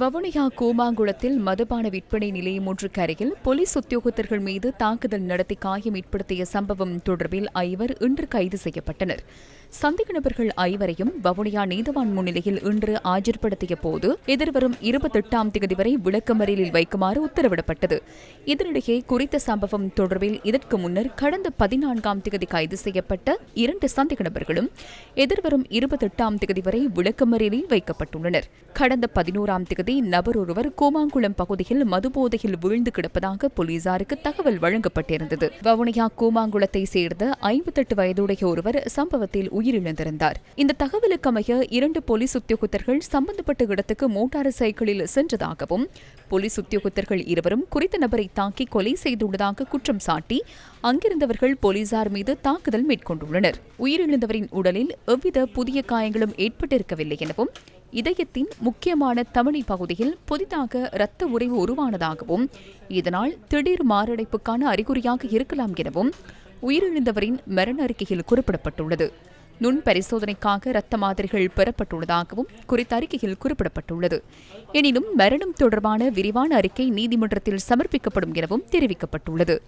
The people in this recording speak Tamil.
வவுனியா கூமாங்குளத்தில் மதுபான விற்பனை நிலையம் ஒன்றுக்கு அருகில் போலீஸ் உத்தியோகத்தர்கள் மீது தாக்குதல் நடத்தி காயம் ஏற்படுத்திய சம்பவம் தொடர்பில் ஐவர் இன்று கைது செய்யப்பட்டனர். சந்தேக நபர்கள் ஐவரையும் வவுனியா நீதவான் முன்னிலையில் இன்று ஆஜர்படுத்திய போது எதிர்வரும் இருபத்தெட்டாம் தேதி வரை விளக்கமறியலில் வைக்குமாறு உத்தரவிடப்பட்டது. இதனிடையே குறித்த சம்பவம் தொடர்பில் இதற்கு முன்னர் கடந்த பதினான்காம் தேதி கைது செய்யப்பட்ட இரண்டு சந்தேக நபர்களும் எதிர்வரும் இருபத்தெட்டாம் தேதி வரை விளக்கமறியலில் வைக்கப்பட்டுள்ளனர். கடந்த பதினோராம் தேதி நபர் ஒருவர் கூமாங்குளம் பகுதியில் மதுபோதையில் வீழ்ந்து கிடப்பதாக போலீசாருக்கு தகவல் வழங்கப்பட்டிருந்தது. வவுனியா கூமாங்குளத்தை சேர்ந்த ஐம்பத்தெட்டு வயதுடைய ஒருவர் சம்பவத்தில் உயிரிழந்திருந்தார். இந்த தகவலுக்கமைய இரண்டு போலீஸ் உத்தியோகத்தர்கள் சம்பந்தப்பட்ட இடத்துக்கு மோட்டார் சைக்கிளில் சென்றதாகவும் போலீஸ் உத்தியோகத்தர்கள் இருவரும் குறித்த நபரை தாக்கி கொலை செய்துள்ளதாக குற்றம் சாட்டி அங்கிருந்தவர்கள் போலீசார் மீது தாக்குதல் மேற்கொண்டுள்ளனர். உயிரிழந்தவரின் உடலில் எவ்வித புதிய காயங்களும் ஏற்பட்டிருக்கவில்லை எனவும் இதயத்தின் முக்கியமான தமனி பகுதியில் புதிதாக இரத்த உறைவு உருவானதாகவும் இதனால் திடீர் மாரடைப்புக்கான அறிகுறியாக இருக்கலாம் எனவும் உயிரிழந்தவரின் மரண அறிக்கையில் குறிப்பிடப்பட்டுள்ளது. நுண் பரிசோதனைக்காக இரத்த மாதிரிகள் பெறப்பட்டுள்ளதாகவும் குறித்த அறிக்கையில் குறிப்பிடப்பட்டுள்ளது. எனினும் மரணம் தொடர்பான விரிவான அறிக்கை நீதிமன்றத்தில் சமர்ப்பிக்கப்படும் எனவும் தெரிவிக்கப்பட்டுள்ளது.